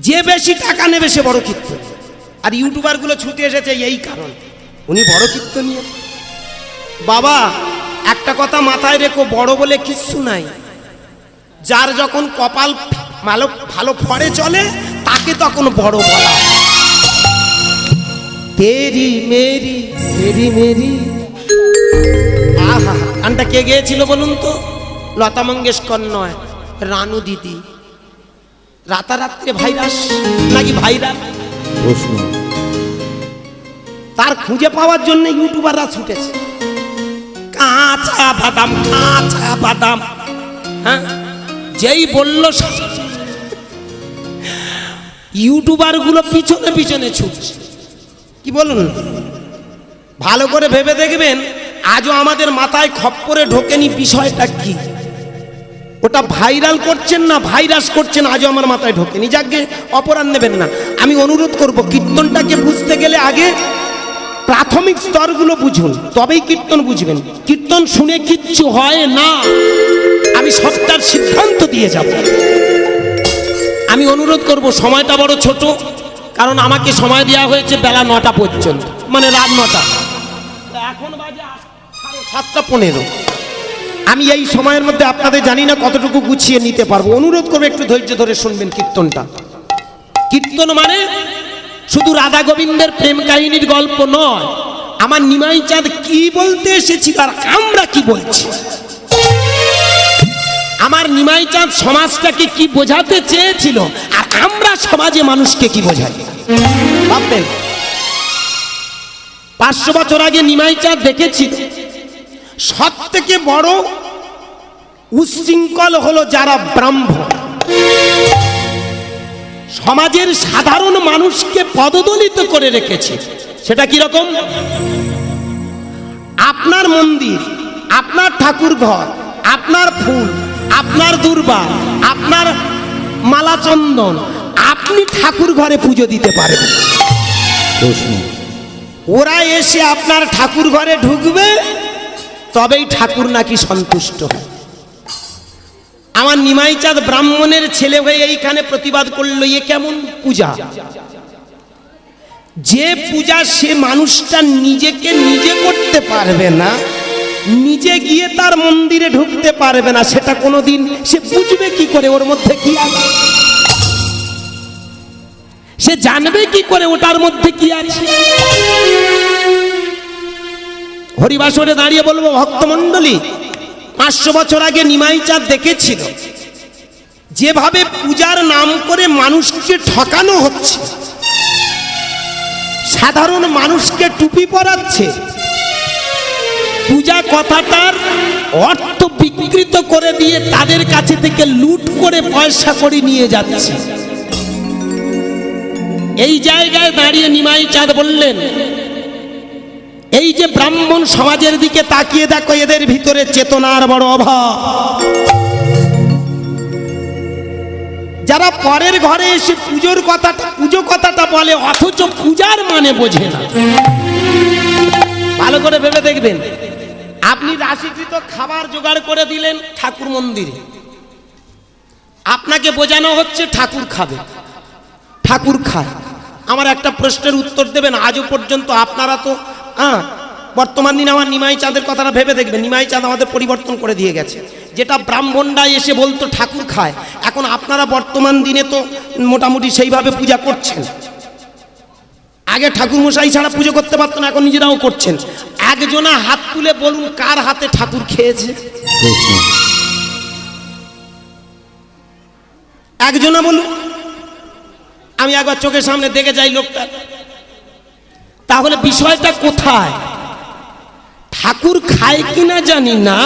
যে বেশি টাকা নেবে সে বড় কীর্তন আর ইউটিউবারগুলো ছুটে এসেছে এই কারণ। উনি বড় কীর্তনীয় বাবা, একটা কথা মাথায় রেখো, বড় বলে কিচ্ছু নাই। যার যখন কপাল ভালো ভালো ফড়ে চলে, তাকে তখন বড় বলা। তেরি মেরি তেরি মেরি। আহা, গানটা কে গেয়েছিল বলুন তো? লতা মঙ্গেশকর নয়, রানু দিদি। রাতারাত্রে ভাইরাস নাকি ভাইরাল? প্রশ্ন। তার খুঁজে পাওয়ার জন্য ইউটিউবাররা ছুটেছে। কাঁচা বাদাম কাঁচা বাদাম। হ্যাঁ? যেই বলল ইউটিউবারগুলো পিছনে পিছনে ছুটছে। কি বলুন? ভালো করে ভেবে দেখবেন আজও আমাদের মাথায় খপ্পরে ঢোকেনি বিষয়টা কি? ওটা ভাইরাল করছেন না ভাইরাস করছেন, আজও আমার মাথায় ঢোকেনি যাকে অপরাধ নেবেন না। আমি অনুরোধ করব, কীর্তনটাকে বুঝতে গেলে আগে প্রাথমিক স্তরগুলো বুঝুন, তবেই কীর্তন বুঝবেন। কীর্তন শুনে কিচ্ছু হয় না। আমি সবটার সিদ্ধান্ত দিয়ে যাব। আমি অনুরোধ করব, সময়টা বড় ছোট, কারণ আমাকে সময় দেওয়া হয়েছে বেলা নটা পর্যন্ত মানে রাত নটা। এখন বাজে সাতটা পনেরো। আমি এই সময়ের মধ্যে আপনাদের জানি না কতটুকু গুছিয়ে নিতে পারব। অনুরোধ করব একটু ধৈর্য ধরে শুনবেন কীর্তনটা। কীর্তন মানে শুধু রাধা গোবিন্দের প্রেম কাহিনীর গল্প নয়, আমার নিমাই চাঁদ কি বলতে এসেছিল আর আমরা কি বলছি? আমার নিমাই চাঁদ সমাজটাকে কি বোঝাতে চেয়েছিল আর আমরা সমাজে মানুষকে কি বোঝাই? পাঁচশো বছর আগে নিমাই চাঁদ দেখেছিল সব থেকে বড় উশৃঙ্খল হলো যারা ব্রাহ্মণ সমাজের সাধারণ মানুষকে পদদলিত করে রেখেছে। সেটা কি রকম? আপনার মন্দির আপনার ঠাকুর ঘর আপনার ফুল আপনার দুর্বা আপনার মালা চন্দন আপনি ঠাকুর ঘরে পুজো দিতে পারবেন। প্রশ্ন। ওরা এসে আপনার ঠাকুর ঘরে ঢুকবে তবেই ঠাকুর নাকি সন্তুষ্ট আমার নিমাইচাঁদ ব্রাহ্মণের ছেলে হয়ে এইখানে প্রতিবাদ করল, এ কেমন পূজা? যে পূজা সে মানুষটা নিজেকে নিজে করতে পারবে না, নিজে গিয়ে তার মন্দিরে ঢুকতে পারবে না, সেটা কোনোদিন সে বুঝবে কি করে, ওর মধ্যে কি আছে? সে জানবে কি করে, ওটার মধ্যে কি আছে? হরিবাসরে দাঁড়িয়ে বলব, ভক্তমণ্ডলী, পাঁচশো বছর আগে নিমাই চাঁদ দেখেছিল যেভাবে পূজার নাম করে মানুষকে ঠকানো হচ্ছে, সাধারণ মানুষকে টুপি পরাচ্ছে, পূজা কথাটার অর্থ বিকৃত করে দিয়ে তাদের কাছে থেকে লুট করে পয়সা করে নিয়ে যাচ্ছে। এই জায়গায় দাঁড়িয়ে নিমাই চাঁদ বললেন এই যে ব্রাহ্মণ সমাজের দিকে তাকিয়ে দেখো, এদের ভিতরে চেতনার বড় অভাব। যারা পরের ঘরে এসে পুজোর কথাটা, পুজো কথাটা বলে, অথচ পূজার মানে বোঝে না। ভালো করে ভেবে দেখবেন। আপনি রাশিকৃত খাবার জোগাড় করে দিলেন ঠাকুর মন্দিরে। আপনাকে বোঝানো হচ্ছে ঠাকুর খাবে। ঠাকুর খায়। আমার একটা প্রশ্নের উত্তর দেবেন, আজও পর্যন্ত আপনারা তো হ্যাঁ বর্তমান দিনে আমার নিমাই চাঁদের কথাটা ভেবে দেখবেন, নিমাই চাঁদ আমাদের পরিবর্তন করে দিয়ে গেছে। যেটা ব্রাহ্মণরা এসে বলতো, ঠাকুর খায়। এখন আপনারা বর্তমান দিনে তো মোটামুটি সেইভাবে পূজা করছেন। আগে ঠাকুর মশাই ছাড়া পুজো করতে পারতো না এখন নিজেরাও করছেন। একজনা হাত তুলে বলুন, কার হাতে ঠাকুর খেয়েছে? একজনা বলুন। আমি একবার চোখের সামনে দেখে যাই লোকটা। তাহলে বিষয়টা কোথায়? ঠাকুর খায় কিনা জানি না,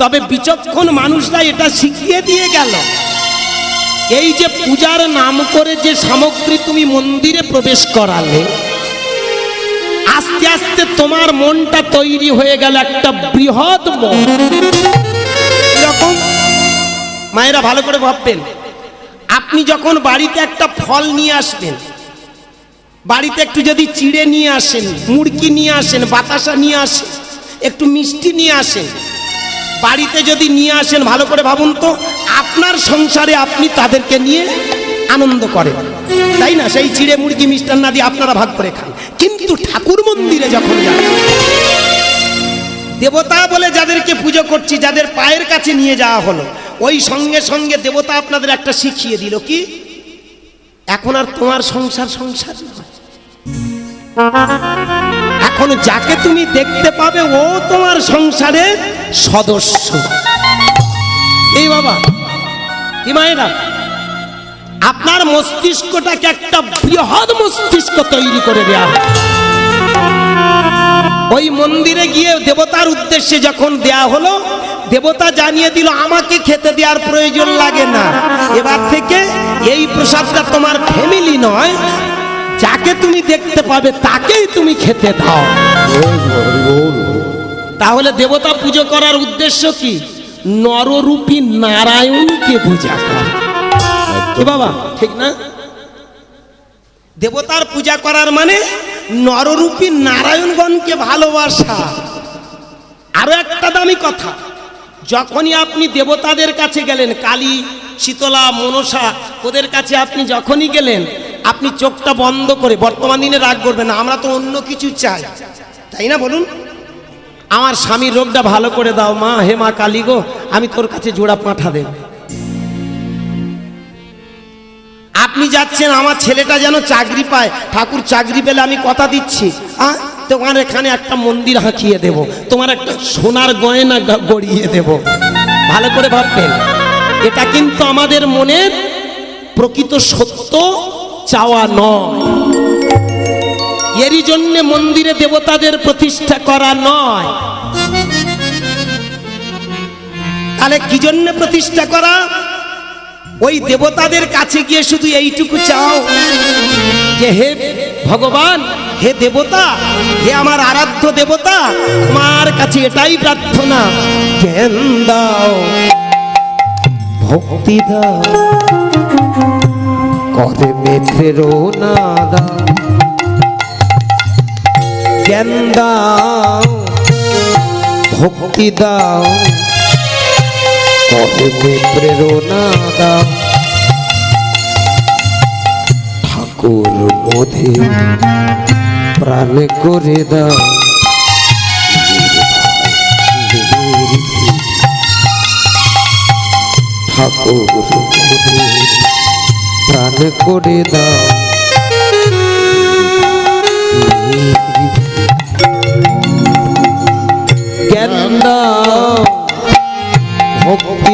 তবে বিচক্ষণ মানুষরা এটা শিখিয়ে দিয়ে গেল। এই যে পূজার নাম করে যে সামগ্রী তুমি মন্দিরে প্রবেশ করালে, আস্তে আস্তে তোমার মনটা তৈরি হয়ে গেল একটা বৃহৎ মন। এরকম মায়েরা ভালো করে ভাববেন। আপনি যখন বাড়িতে একটা ফল নিয়ে আসবেন বাড়িতে একটু যদি চিড়ে নিয়ে আসেন, মুড়কি নিয়ে আসেন, বাতাসা নিয়ে আসেন, একটু মিষ্টি নিয়ে আসেন, বাড়িতে যদি নিয়ে আসেন ভালো করে ভাবুন তো, আপনার সংসারে আপনি তাদেরকে নিয়ে আনন্দ করেন। তাই না? সেই চিড়ে মুরগি মিষ্টান্ন দিয়ে আপনারা ভাগ করে খান। কিন্তু ঠাকুর মন্দিরে যখন যান, দেবতা বলে যাদেরকে পুজো করছি, যাদের পায়ের কাছে নিয়ে যাওয়া হলো, ওই সঙ্গে সঙ্গে দেবতা আপনাদের একটা শিখিয়ে দিল, কি? এখন আর তোমার সংসার সংসার এখন যাকে তুমি দেখতে পাবে, ও তোমার সংসারের সদস্য। এই বাবা, কি মায়েরা? আপনার মস্তিষ্কটাকে একটা বৃহৎ মস্তিষ্ক তৈরি করে হয়। ওই মন্দিরে গিয়ে দেবতার উদ্দেশ্যে যখন দেয়া হলো দেবতা জানিয়ে দিল, আমাকে খেতে দেওয়ার প্রয়োজন লাগে না। এবার থেকে এই প্রসাদটা তোমার ফ্যামিলি নয়, যাকে তুমি দেখতে পাবে তাকেই তুমি খেতে দাও। তাহলে দেবতা পুজো করার উদ্দেশ্য কি? নররূপী নারায়ণকে পূজা করা। বাবা, ঠিক না? দেবতার পূজা করার মানে নররূপী নারায়ণগণকে ভালোবাসা। আরও একটা দামি কথা যখনই আপনি দেবতাদের কাছে গেলেন, কালী, শীতলা, মনসা, ওদের কাছে আপনি যখনই গেলেন, আপনি চোখটা বন্ধ করে, বর্তমান দিনে রাগ করবেন না, আমরা তো অন্য কিছু চাই। তাই না বলুন? আমার স্বামীর রোগটা ভালো করে দাও, মা, হে মা কালী গো, আমি তোর কাছে জোড়া পাঠা দেব। আপনি যাচ্ছেন, আমার ছেলেটা যেন চাকরি পায়, ঠাকুর চাকরি পেলে আমি কথা দিচ্ছি। আহ তোমার এখানে একটা মন্দির হাঁকিয়ে দেব। তোমার একটা সোনার গয়না গড়িয়ে দেব। ভালো করে ভাববেন। এটা কিন্তু আমাদের মনের প্রকৃত সত্য চাওয়া নয়। এরই জন্য মন্দিরে দেবতাদের প্রতিষ্ঠা করা নয়। তাহলে কি জন্য প্রতিষ্ঠা করা? ওই দেবতাদের কাছে গিয়ে শুধু এইটুকু চাও যে হে ভগবান, হে দেবতা, হে আমার আরাধ্য দেবতা তোমার কাছে এটাই প্রার্থনা। জ্ঞান দাও, ভক্তি দাও কদমে প্রেরণা দাও জ্ঞান দাও, ভক্তি দাও। কদমে প্রেরণা দাও ঠাকুর মোধে প্রাণ করে দাও। ঠাকুর মোধে প্রাণ করে দাও। জ্ঞান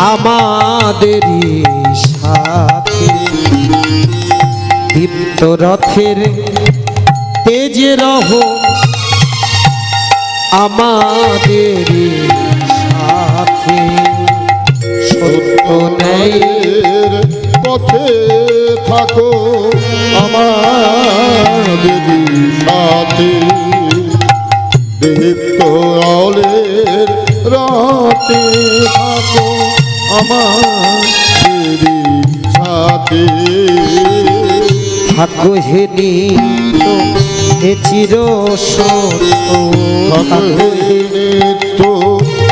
আমাদেরই সাথে। দীপ্ত রথের তেজে রহ আমাদেরই সাথে। সত্য নেই পথে থাকো আমাদের সাথে। দীপ্ত আলের রাতে থাকো। আমাদের সাথে থাকো হে নিত্য হে চির সত্য। থাকো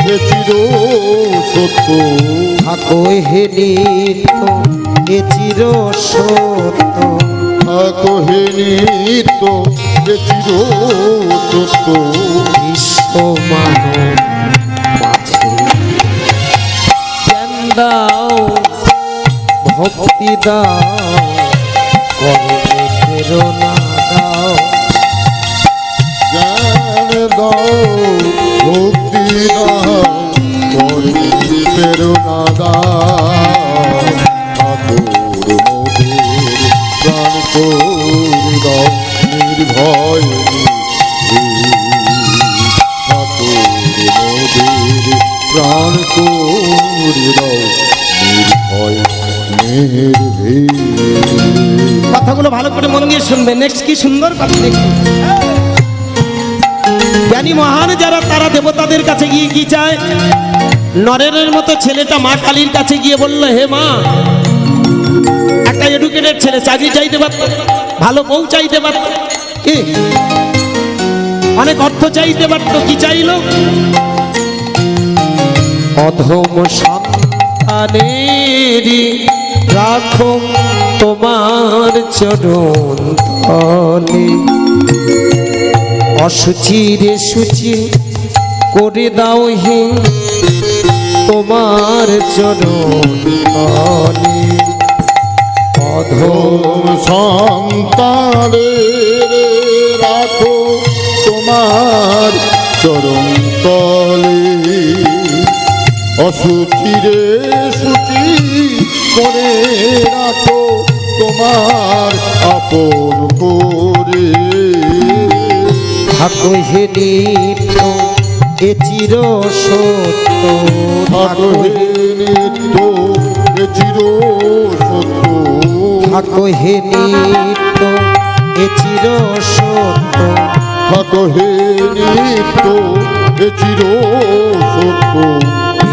হে চির সত্য। থাকো হে নিত্য হে চির সত্য। থাকো হে নিত্য চির সত্য। বিশ্ব মানব। দাও। ভক্তি দাও কর্মে প্রেরণা দাও। জ্ঞান দাও ভক্তি দাও কর্মে প্রেরণা দাও। ঠাকুর প্রাণ দাও, নির্ভয়। ঠাকুর প্রাণ করে কথাগুলো ভালো করে মন দিয়ে শুনবে। নেক্সট কি সুন্দর কথা দেখুন জ্ঞানী মহান যারা তারা দেবতাদের কাছে গিয়ে কি চায়? নরেনের মতো ছেলেটা মা কালীর কাছে গিয়ে বলল হে মা একটা এডুকেটেড ছেলে চাকরি চাইতে পারত ভালো বউ চাইতে পারত কি? অনেক অর্থ চাইতে পারত কি চাইলো? অধম সন্তানেরই রাখো তোমার চরণ তলে অসুচি রে সুচি করে দাও হে তোমার চরণ তলে অধম ওম সন্তানে রাখো তোমার চরণ তলে অসুচিরে সুচি করে রাখো তোমার আপন করে। থাকো হে নিত্য এ চির সত্য। থাকো হে নিত্য এ চির সত্য। থাকো হে নিত্য এ চির সত্য। থাকো হে নিত্য এ চির সত্য।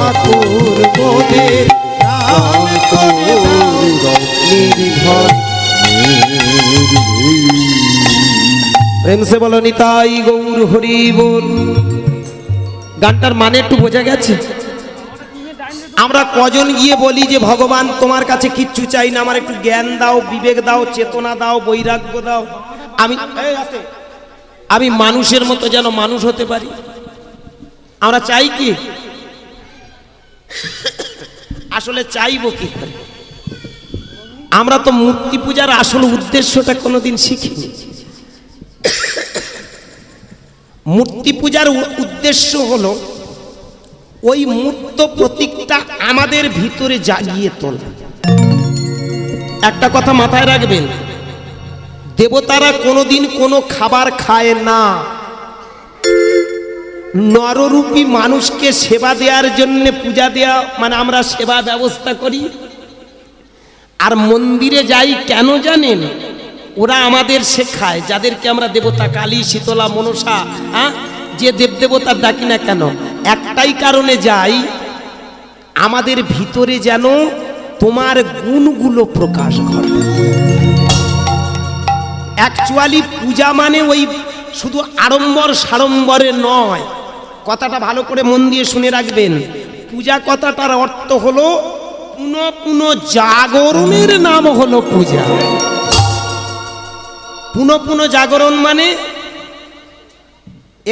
ঠাকুর মোদের করে প্রেম সে বলো নিতাই গৌর হরি বল। গানটার মানে একটু বোঝা গেছে? আমরা কজন গিয়ে বলি যে, ভগবান, তোমার কাছে কিচ্ছু চাই না, আমার একটু জ্ঞান দাও, বিবেক দাও, চেতনা দাও, বৈরাগ্য দাও। আমি আমি মানুষের মতো যেন মানুষ হতে পারি। আমরা চাই কি? আসলে চাইব কি? আমরা তো মূর্তি পূজার আসল উদ্দেশ্যটা কোনোদিন শিখিনি। মূর্তি পূজার উদ্দেশ্য হলো, ওই মূর্ত প্রতীকটা আমাদের ভিতরে জাগিয়ে তোলা। একটা কথা মাথায় রাখবেন, দেবতারা কোনোদিন কোনো খাবার খায় না। নররূপী মানুষকে সেবা দেওয়ার জন্য পূজা দেওয়া মানে আমরা সেবা ব্যবস্থা করি। আর মন্দিরে যাই কেন জানেন? ওরা আমাদের শেখায়, যাদেরকে আমরা দেবতা কালী, শীতলা, মনসা হ্যাঁ যে দেবদেবতার ডাকি না কেন? একটাই কারণে যাই, আমাদের ভিতরে যেন তোমার গুণগুলো প্রকাশ ঘটে। অ্যাকচুয়ালি পূজা মানে ওই শুধু আড়ম্বর সাড়ম্বরে নয় কথাটা ভালো করে মন দিয়ে শুনে রাখবেন। পূজা কথাটার অর্থ হলো, পুনঃ পুনঃ জাগরণের নাম হলো পূজা। পুনঃ পুনঃ জাগরণ মানে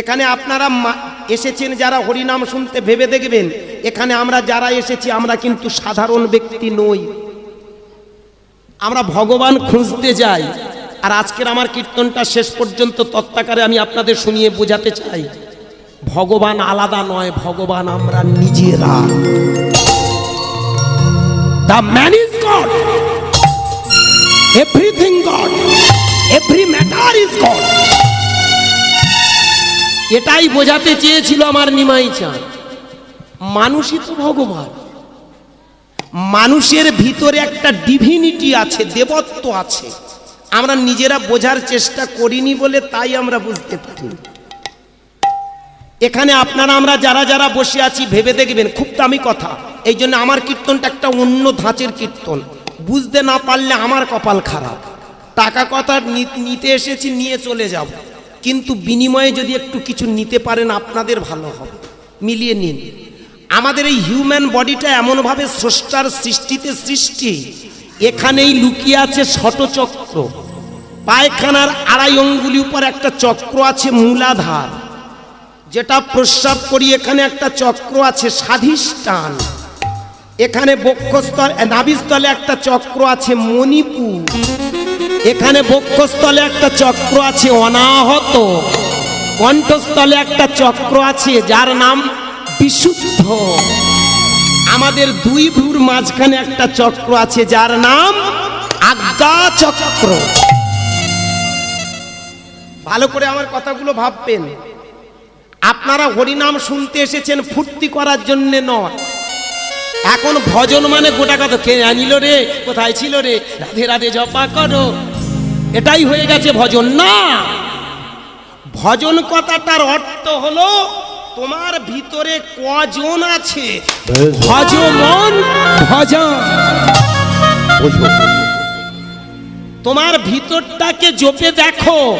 এখানে আপনারা এসেছেন যারা হরিনাম শুনতে ভেবে দেখবেন, এখানে আমরা যারা এসেছি, আমরা কিন্তু সাধারণ ব্যক্তি নই। আমরা ভগবান খুঁজতে যাই, আর আজকের আমার কীর্তনটা শেষ পর্যন্ত তত্ত্বাকারে আমি আপনাদের শুনিয়ে বোঝাতে চাই। ভগবান আলাদা নয়, ভগবান আমরা নিজেরা। The man is god everything god every matter is god এটাই বোঝাতে চেয়েছিল আমার নিমাই চাঁদ মানুষই তো ভগবান। মানুষের ভিতরে একটা ডিভিনিটি আছে, দেবত্ব আছে। আমরা নিজেরা বোঝার চেষ্টা করিনি বলে তাই আমরা বুঝতে পারি এখানে আপনারা, আমরা যারা যারা বসে আছি, ভেবে দেখবেন, খুব দামি কথা। এই জন্য আমার কীর্তনটা একটা অন্য ধাঁচের কীর্তন। বুঝতে না পারলে আমার কপাল খারাপ। টাকা কথা নিতে এসেছি, নিয়ে চলে যাব। কিন্তু বিনিময়ে যদি একটু কিছু নিতে পারেন, আপনাদের ভালো হবে। মিলিয়ে নিন। আমাদের এই হিউম্যান বডিটা এমনভাবে স্রষ্টার সৃষ্টিতে সৃষ্টি। এখানেই লুকিয়ে আছে শটচক্র পায়খানার আড়াই অঙ্গুলি উপর একটা চক্র আছে মূলাধার। যেটা প্রস্রাব করি, এখানে একটা চক্র আছে, স্বাধিষ্ঠান। এখানে বক্ষস্থল, নাভিস্থলে একটা চক্র আছে, মণিপুর। এখানে বক্ষস্থলে একটা চক্র আছে, অনাহত। কণ্ঠস্থলে একটা চক্র আছে, যার নাম বিশুদ্ধ। আমাদের দুই ভুর মাঝখানে একটা চক্র আছে, যার নাম আজ্ঞা চক্র। ভালো করে আমার কথাগুলো ভাববেন। আপনারা হরিনাম শুনতে এসেছেন, ফুর্তি করার জন্য নয়। এখন ভজন মানে গোটা কথা। কে আনিল রে? কোথায় ছিল রে? রাধে রাধে জপা করো। এটাই হয়ে গেছে ভজন। না! ভজন কথাটার অর্থ হলো, তোমার ভিতরে কজন আছে? ভজন বুঝব তোমার ভিতরটাকে জপে দেখো।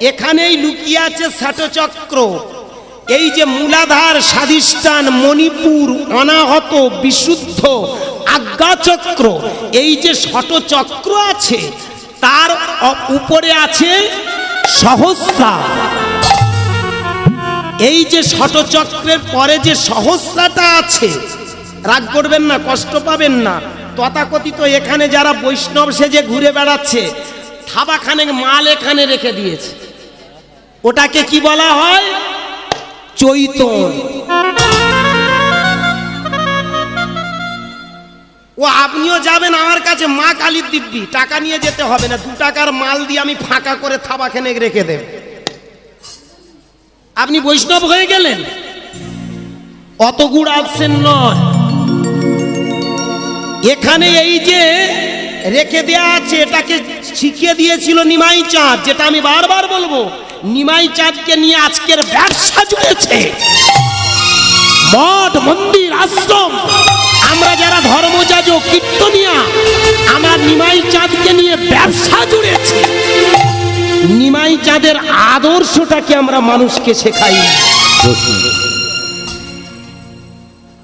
এখানেই লুকিয়ে আছে ষাটচক্র। এই যে মূলাধার স্বাধিষ্ঠান মণিপুর অনাহত বিশুদ্ধ আজ্ঞাচক্র, এই যে ষটচক্র আছে, তার উপরে আছে সহস্রা। এই যে ষটচক্রের পরে যে সহস্রাটা আছে, রাগ করবেন না, কষ্ট পাবেন না। তথাকথিত এখানে যারা বৈষ্ণব সেজে ঘুরে বেড়াচ্ছে থাবাখানে মাল এখানে রেখে দিয়েছে। ওটাকে কি বলা হয়? চৈতন। ও আপনিও যাবেন আমার কাছে মা কালীর দিব্যি। টাকা নিয়ে যেতে হবে না দু টাকার মাল দিয়ে আমি ফাঁকা করে থাবা খেনে রেখে দেব। আপনি বৈষ্ণব হয়ে গেলেন? অত গুড় আসছেন নয়। এখানে এই যে রেখে দেয়া আছে এটাকে শিখিয়ে দিয়েছিল নিমাই চাঁদ যেটা আমি বারবার বলব। নিমাই চাঁদকে নিয়ে আজকের ব্যবসা জুড়েছে। মঠ, মন্দির, আশ্রম। আমরা যারা ধর্মযাজক, কীর্তনিয়া, আমরা নিমাই চাঁদকে নিয়ে ব্যবসা জুড়েছি। নিমাই চাঁদের আদর্শটাকে আমরা মানুষকে শেখাই।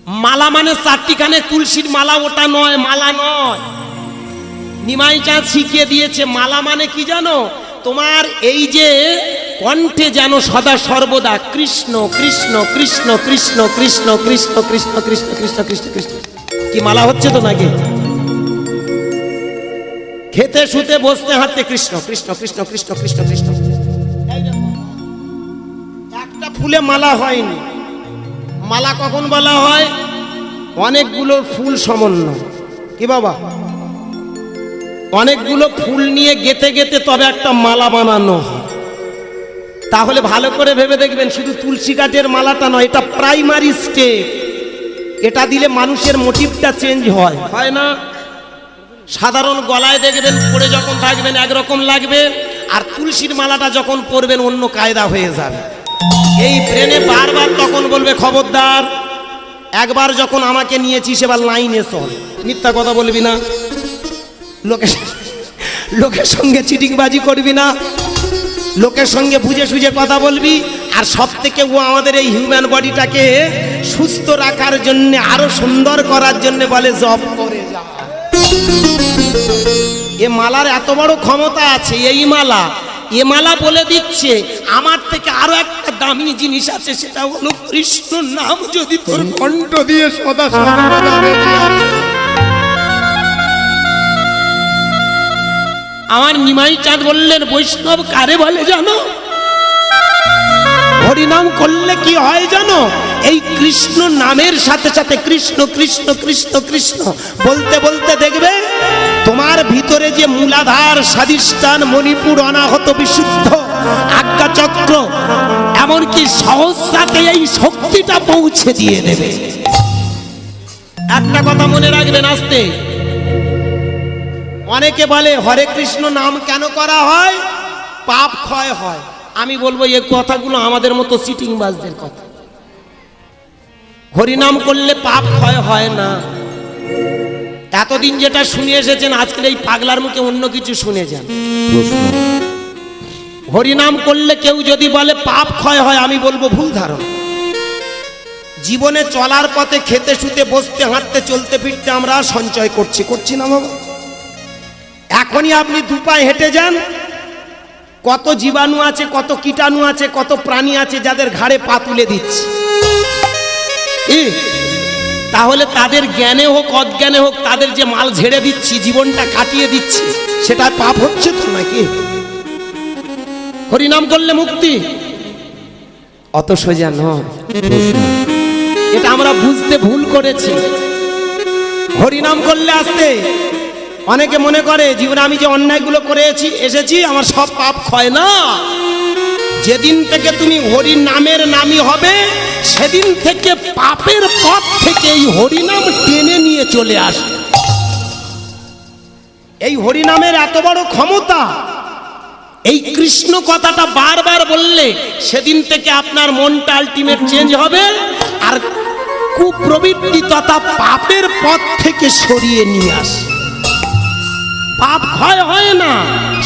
মালা মানে চারটিখানে তুলসীর মালা, ওটা নয়, মালা নয়। নিমাই চাঁদ শিখিয়ে দিয়েছে, মালা মানে কি জানো? তোমার এই যে কণ্ঠে যেন সদা সর্বদা কৃষ্ণ কৃষ্ণ কৃষ্ণ কৃষ্ণ কৃষ্ণ কৃষ্ণ কৃষ্ণ কৃষ্ণ কৃষ্ণ কৃষ্ণ কৃষ্ণ কি মালা হচ্ছে তো নাকি খেতে শুতে বসতে হাঁটতে কৃষ্ণ কৃষ্ণ কৃষ্ণ কৃষ্ণ কৃষ্ণ কৃষ্ণ একটা ফুলে মালা হয়নি মালা কখন বলা হয় অনেকগুলো ফুল সমন্বয় কি বাবা অনেকগুলো ফুল নিয়ে গেতে গেতে তবে একটা মালা বানানো হয় তাহলে ভালো করে ভেবে দেখবেন শুধু তুলসী গাছের মালাটা নয় এটা প্রাইমারি স্টেপ এটা দিলে মানুষের মোটিভটা চেঞ্জ হয়। হয় না? সাধারণ গলায় দেখবেন পরে যখন থাকবেন একরকম লাগবে আর তুলসীর মালাটা যখন পরবেন অন্য কায়দা হয়ে যাবে। এই ব্রেনে বারবার তখন বলবে খবরদার একবার যখন আমাকে নিয়েছিস এবার লাইনে চল। মিথ্যা কথা বলবি না। লোকের লোকের সঙ্গে চিটিংবাজি করবি না। লোকের সঙ্গে বুঝে সুঝে কথা বলবি, আর সব থেকে ও আমাদের এই হিউম্যান বডিটাকে সুস্থ রাখার জন্য, আরও সুন্দর করার জন্য বলে জব করে এ মালার এত বড় ক্ষমতা আছে, এই মালা, এ মালা বলে দিচ্ছে, আমার থেকে আরও একটা দামি জিনিস আছে, সেটা হলো কৃষ্ণ নাম যদি তোর কণ্ঠ দিয়ে সদা সর্বদা আমার নিমাই চাঁদ বললেন, বৈষ্ণব কারে বলে জানো? হরিনাম করলে কি হয় জানো? এই কৃষ্ণ নামের সাথে সাথে কৃষ্ণ কৃষ্ণ কৃষ্ণ কৃষ্ণ। বলতে বলতে দেখবে, তোমার ভিতরে যে মূলাধার স্বাদিষ্ঠান মণিপুর অনাহত বিশুদ্ধ, আজ্ঞা চক্র, এমনকি সহস্রাতে এই শক্তিটা পৌঁছে দিয়ে দেবে। একটা কথা মনে রাখবেন আসতে। অনেকে বলে হরে কৃষ্ণ নাম কেন করা হয়? পাপ ক্ষয় হয়। আমি বলব এই কথাগুলো আমাদের মতো সিটিং বাজদের কথা। হরিনাম করলে পাপ ক্ষয় হয় না। এতদিন যেটা শুনে এসেছেন আজকের এই পাগলার মুখে অন্য কিছু শুনে যান। হরিনাম করলে কেউ যদি বলে পাপ ক্ষয় হয় আমি বলব ভুল ধারণ। জীবনে চলার পথে খেতে শুতে বসতে হাঁটতে চলতে ফিরতে আমরা সঞ্চয় করছি। করছি না বাবা। এখনই আপনি দু পায়ে হেঁটে যান। কত জীবাণু আছে, কত কীটাণু আছে, কত প্রাণী আছে যাদের ঘাড়ে পা তুলে দিচ্ছে? তাহলে তাদের জ্ঞানে হোক, অজ্ঞানে হোক, তাদের যে মাল ঝেড়ে দিচ্ছি, জীবনটা কাটিয়ে দিচ্ছি সেটা পাপ হচ্ছে তো নাকি? হরিনাম করলে মুক্তি। অত সোজা এটা আমরা বুঝতে ভুল করেছি। হরিনাম করলে আসতে অনেকে মনে করে, জীবনে আমি যে অন্যায়গুলো করেছি, এসেছি, আমার সব পাপ ক্ষয় না। যেদিন থেকে তুমি হরি নামের নামই হবে, সেদিন থেকে পাপের পথ থেকে এই হরিনাম টেনে নিয়ে চলে আসে এই হরিনামের এত বড় ক্ষমতা, এই কৃষ্ণ কথাটা বারবার বললে সেদিন থেকে আপনার মনটা আলটিমেট চেঞ্জ হবে, আর কুপ্রবৃত্তি তথা পাপের পথ থেকে সরিয়ে নিয়ে আসে পাপ ক্ষয় হয় না,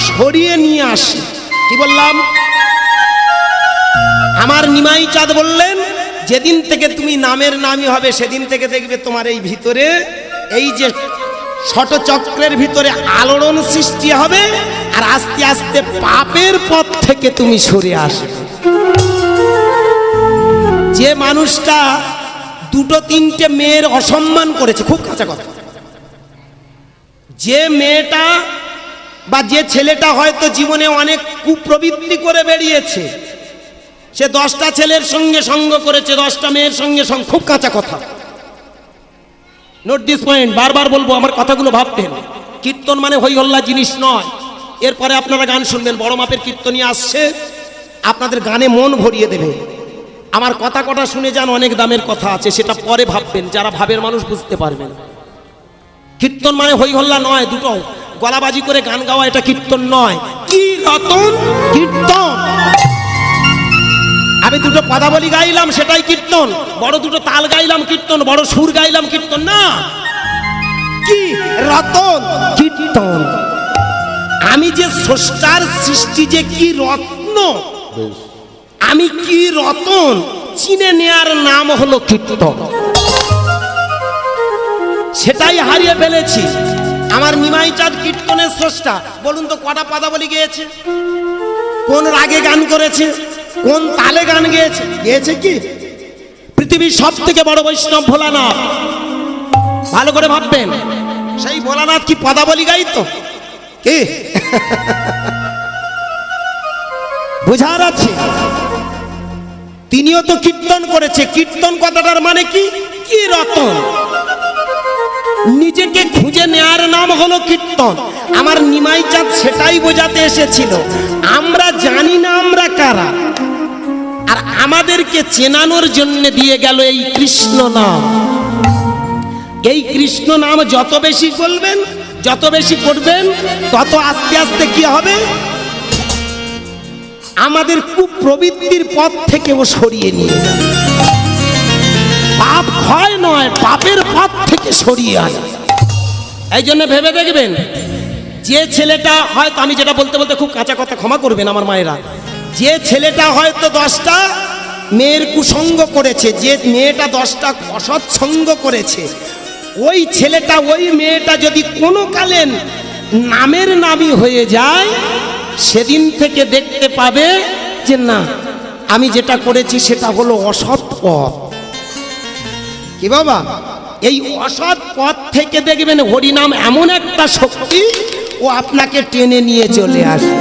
সরিয়ে নিয়ে আসে। কি বললাম? আমার নিমাই চাঁদ বললেন, যেদিন থেকে তুমি নামের নামই হবে, সেদিন থেকে দেখবে তোমার এই ভিতরে, এই যে ষটচক্রের ভিতরে আলোড়ন সৃষ্টি হবে, আর আস্তে আস্তে পাপের পথ থেকে তুমি সরে আসবে। যে মানুষটা দুটো তিনটে মেয়ের অসম্মান করেছে, খুব কাঁচা কথা। যে মেয়েটা বা যে ছেলেটা হয়তো জীবনে অনেক কুপ্রবৃত্তি করে বেরিয়েছে, সে দশটা ছেলের সঙ্গে সঙ্গ করেছে, দশটা মেয়ের সঙ্গে খুব কাঁচা কথা। নোট দিস পয়েন্ট বারবার বলব, আমার কথাগুলো ভাবতেন কীর্তন মানে হই হল্লা জিনিস নয়। এরপরে আপনারা গান শুনবেন, বড় মাপের কীর্তনী আসছে। আপনাদের গানে মন ভরিয়ে দেবে। আমার কথা কটা শুনে যান, অনেক দামের কথা আছে, সেটা পরে ভাববেন, যারা ভাবের মানুষ বুঝতে পারবেন কীর্তন মানে হই হল্লা নয় দুটো গলাবাজি করে গান গাওয়া এটা কীর্তন নয়। কি রতন? কীর্তন। আমি দুটো পদাবলী গাইলাম সেটাই কীর্তন। বড় দুটো তাল গাইলাম কীর্তন। বড় সুর গাইলাম কীর্তন না। কি রতন? কীর্তন। আমি যে স্রষ্টার সৃষ্টি যে কি রত্ন? আমি কি রতন? চিনে নেয়ার নাম হলো কীর্তন। সেটাই হারিয়ে ফেলেছি। আমার নিমাই চাঁদ কীর্তনের স্রষ্টা, বলুন তো কটা পদাবলী গেয়েছে? কোন রাগে গান করেছে? কোন তালে গান গেয়েছে? গেয়েছে কি? পৃথিবীর সব থেকে বড় বৈষ্ণব ভোলানাথ। ভালো করে ভাববেন। সেই ভোলানাথ কি পদাবলী গাইতো কি? বোঝার আছে। তিনিও তো কীর্তন করেছে। কীর্তন কথাটার মানে কি? কি রতন? নিজেকে খুঁজে নেয়ার নাম হলো কীর্তন। আমার নিমাই চাঁদ সেটাই বোঝাতে এসেছিল। আমরা জানি না আমরা কারা। আর আমাদেরকে চেনানোর জন্য দিয়ে গেল এই কৃষ্ণ নাম। এই কৃষ্ণ নাম যত বেশি বলবেন, যত বেশি করবেন, তত আস্তে আস্তে কি হবে? আমাদের কুপ্রবৃত্তির পথ থেকে ও সরিয়ে নিয়ে যাবে। ক্ষয় নয়, পাপের পথ থেকে সরিয়ে আনা। এই জন্য ভেবে দেখবেন, যে ছেলেটা হয়তো, আমি যেটা বলতে বলতে খুব কাঁচা কথা ক্ষমা করবেন আমার মায়েরা, যে ছেলেটা হয়তো দশটা মেয়ের কুসঙ্গ করেছে, যে মেয়েটা দশটা অসৎসঙ্গ করেছে, ওই ছেলেটা, ওই মেয়েটা যদি কোনো কালেন নামের নামই হয়ে যায়, সেদিন থেকে দেখতে পাবে যে না, আমি যেটা করেছি সেটা হলো অসৎ পথ। কি বাবা? এই অসৎ পথ থেকে দেখবেন হরিনাম এমন একটা শক্তি, ও আপনাকে টেনে নিয়ে চলে আসে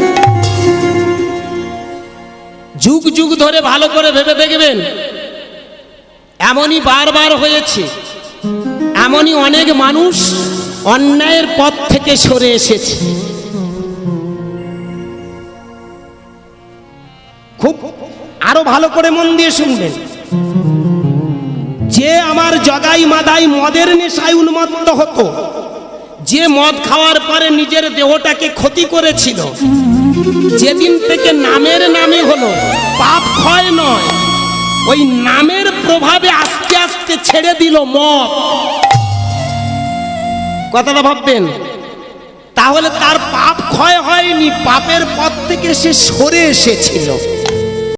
যুগ যুগ ধরে ভালো করে ভেবে দেখবেন, এমনই বারবার হয়েছে, এমনই অনেক মানুষ অন্যায়ের পথ থেকে সরে এসেছে। খুব আরও ভালো করে মন দিয়ে শুনবেন। যে আমার জগাই মাদাই মদের নেশায় উন্মত্ত হতো, যে মদ খাওয়ার পরে নিজের দেহটাকে ক্ষতি করেছিল, যেদিন থেকে নামের নামে হলো, পাপ ক্ষয় নয়, ওই নামের প্রভাবে আস্তে আস্তে ছেড়ে দিল মদ। কথাটা ভাববেন? তাহলে তার পাপ ক্ষয় হয়নি, পাপের পথ থেকে সে সরে এসেছিল।